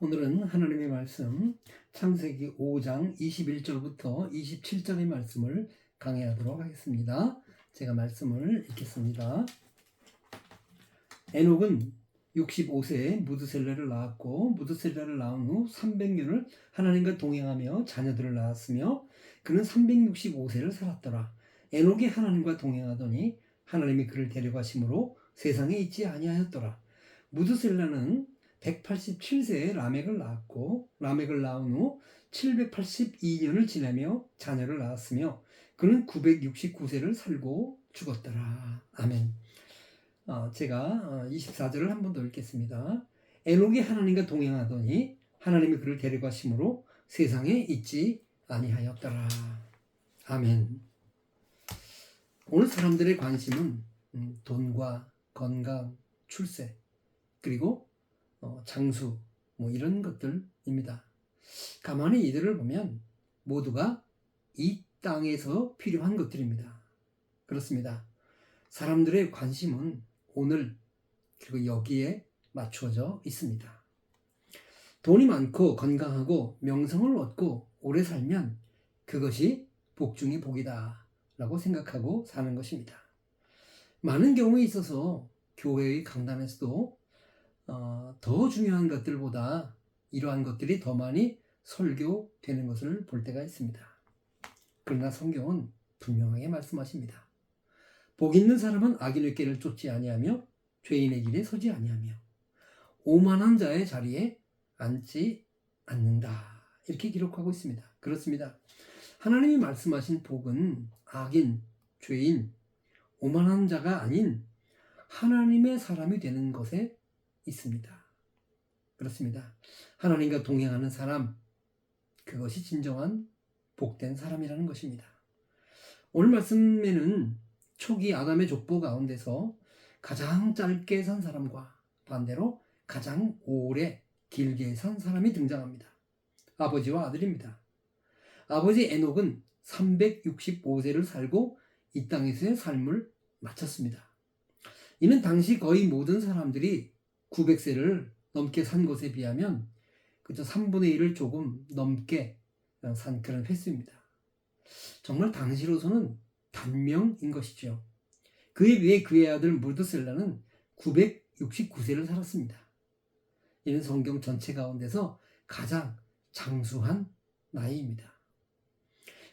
오늘은 하나님의 말씀 창세기 5장 21절부터 27절의 말씀을 강해하도록 하겠습니다. 제가 말씀을 읽겠습니다. 에녹은 65세에 무드셀레를 낳았고 무드셀레를 낳은 후 300년을 하나님과 동행하며 자녀들을 낳았으며 그는 365세를 살았더라. 에녹이 하나님과 동행하더니 하나님이 그를 데려가심으로 세상에 있지 아니하였더라. 무드셀라는 187세에 라멕을 낳았고 라멕을 낳은 후 782년을 지나며 자녀를 낳았으며 그는 969세를 살고 죽었더라. 아멘. 어, 제가 24절을 한 번 더 읽겠습니다. 에녹이 하나님과 동행하더니 하나님이 그를 데려가심으로 세상에 있지 아니하였더라. 아멘. 오늘 사람들의 관심은 음, 돈과 건강, 출세, 그리고 어, 장수 뭐 이런 것들입니다. 가만히 이들을 보면 모두가 이 땅에서 필요한 것들입니다. 그렇습니다. 사람들의 관심은 오늘 그리고 여기에 맞추어져 있습니다. 돈이 많고 건강하고 명성을 얻고 오래 살면 그것이 복 중의 복이다 라고 생각하고 사는 것입니다. 많은 경우에 있어서 교회의 강단에서도 어, 더 중요한 것들보다 이러한 것들이 더 많이 설교되는 것을 볼 때가 있습니다. 그러나 성경은 분명하게 말씀하십니다. 복 있는 사람은 악인의 길을 쫓지 아니하며 죄인의 길에 서지 아니하며 오만한 자의 자리에 앉지 않는다. 이렇게 기록하고 있습니다. 그렇습니다. 하나님이 말씀하신 복은 악인, 죄인, 오만한 자가 아닌 하나님의 사람이 되는 것에 있습니다. 그렇습니다. 하나님과 동행하는 사람, 그것이 진정한 복된 사람이라는 것입니다. 오늘 말씀에는 초기 아담의 족보 가운데서 가장 짧게 산 사람과 반대로 가장 오래 길게 산 사람이 등장합니다. 아버지와 아들입니다. 아버지 에녹은 365세를 살고 이 땅에서의 삶을 마쳤습니다. 이는 당시 거의 모든 사람들이 900세를 넘게 산 것에 비하면 그저 3분의 1을 조금 넘게 산 그런 횟수입니다. 정말 당시로서는 단명인 것이죠. 그에 비해 그의 아들 무드셀라는 969세를 살았습니다. 이는 성경 전체 가운데서 가장 장수한 나이입니다.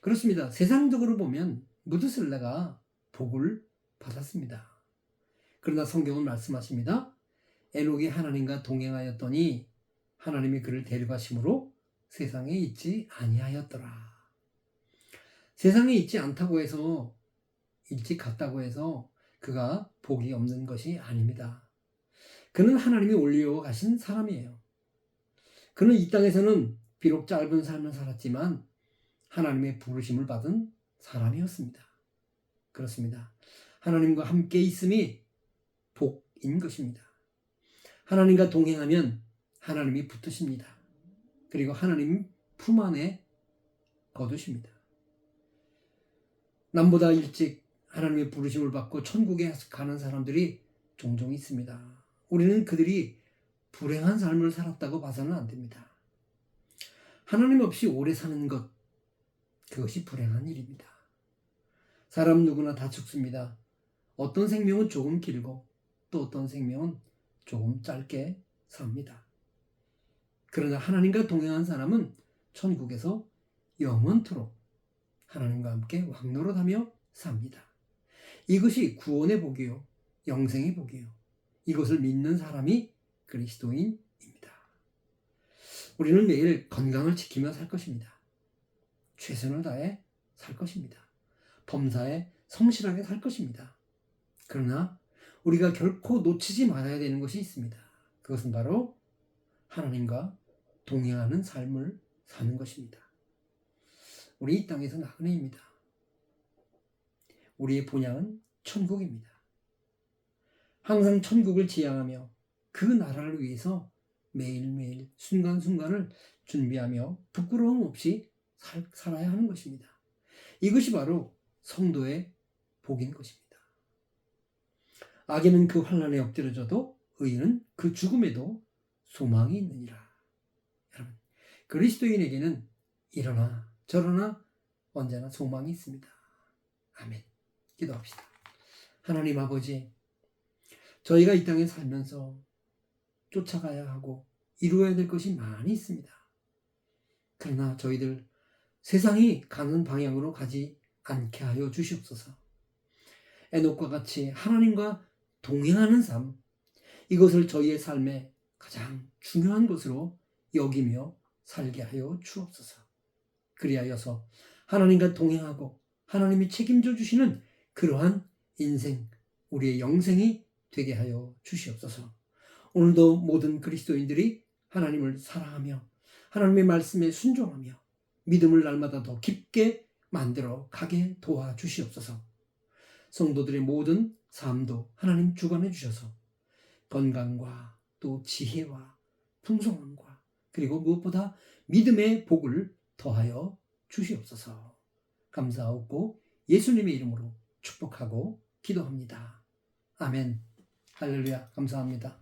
그렇습니다. 세상적으로 보면 무드셀라가 복을 받았습니다. 그러나 성경은 말씀하십니다. 에녹이 하나님과 동행하였더니 하나님이 그를 데려가심으로 세상에 있지 아니하였더라. 세상에 있지 않다고 해서 일찍 갔다고 해서 그가 복이 없는 것이 아닙니다. 그는 하나님이 올려 가신 사람이에요. 그는 이 땅에서는 비록 짧은 삶을 살았지만 하나님의 부르심을 받은 사람이었습니다. 그렇습니다. 하나님과 함께 있음이 복인 것입니다. 하나님과 동행하면 하나님이 붙으십니다. 그리고 하나님 품 안에 거두십니다. 남보다 일찍 하나님의 부르심을 받고 천국에 가는 사람들이 종종 있습니다. 우리는 그들이 불행한 삶을 살았다고 봐서는 안 됩니다. 하나님 없이 오래 사는 것, 그것이 불행한 일입니다. 사람 누구나 다 죽습니다. 어떤 생명은 조금 길고 또 어떤 생명은 조금 짧게 삽니다. 그러나 하나님과 동행한 사람은 천국에서 영원토록 하나님과 함께 왕노릇하며 삽니다. 이것이 구원의 복이요, 영생의 복이요. 이것을 믿는 사람이 그리스도인입니다. 우리는 매일 건강을 지키며 살 것입니다. 최선을 다해 살 것입니다. 범사에 성실하게 살 것입니다. 그러나 우리가 결코 놓치지 말아야 되는 것이 있습니다. 그것은 바로 하나님과 동행하는 삶을 사는 것입니다. 우리 이 땅에서 나그네입니다. 우리의 본향은 천국입니다. 항상 천국을 지향하며 그 나라를 위해서 매일매일 순간순간을 준비하며 부끄러움 없이 살, 살아야 하는 것입니다. 이것이 바로 성도의 복인 것입니다. 악인은 그 환란에 엎드려져도 의인은 그 죽음에도 소망이 있느니라. 그리스도인에게는 이러나 저러나 언제나 소망이 있습니다. 아멘. 기도합시다. 하나님 아버지, 저희가 이 땅에 살면서 쫓아가야 하고 이루어야 될 것이 많이 있습니다. 그러나 저희들 세상이 가는 방향으로 가지 않게 하여 주시옵소서. 에녹과 같이 하나님과 동행하는 삶, 이것을 저희의 삶의 가장 중요한 것으로 여기며 살게 하여 주옵소서. 그리하여서 하나님과 동행하고 하나님이 책임져 주시는 그러한 인생, 우리의 영생이 되게 하여 주시옵소서. 오늘도 모든 그리스도인들이 하나님을 사랑하며 하나님의 말씀에 순종하며 믿음을 날마다 더 깊게 만들어 가게 도와 주시옵소서. 성도들의 모든 삶도 하나님 주관해 주셔서 건강과 또 지혜와 풍성함과 그리고 무엇보다 믿음의 복을 더하여 주시옵소서. 감사하고 예수님의 이름으로 축복하고 기도합니다. 아멘. 할렐루야. 감사합니다.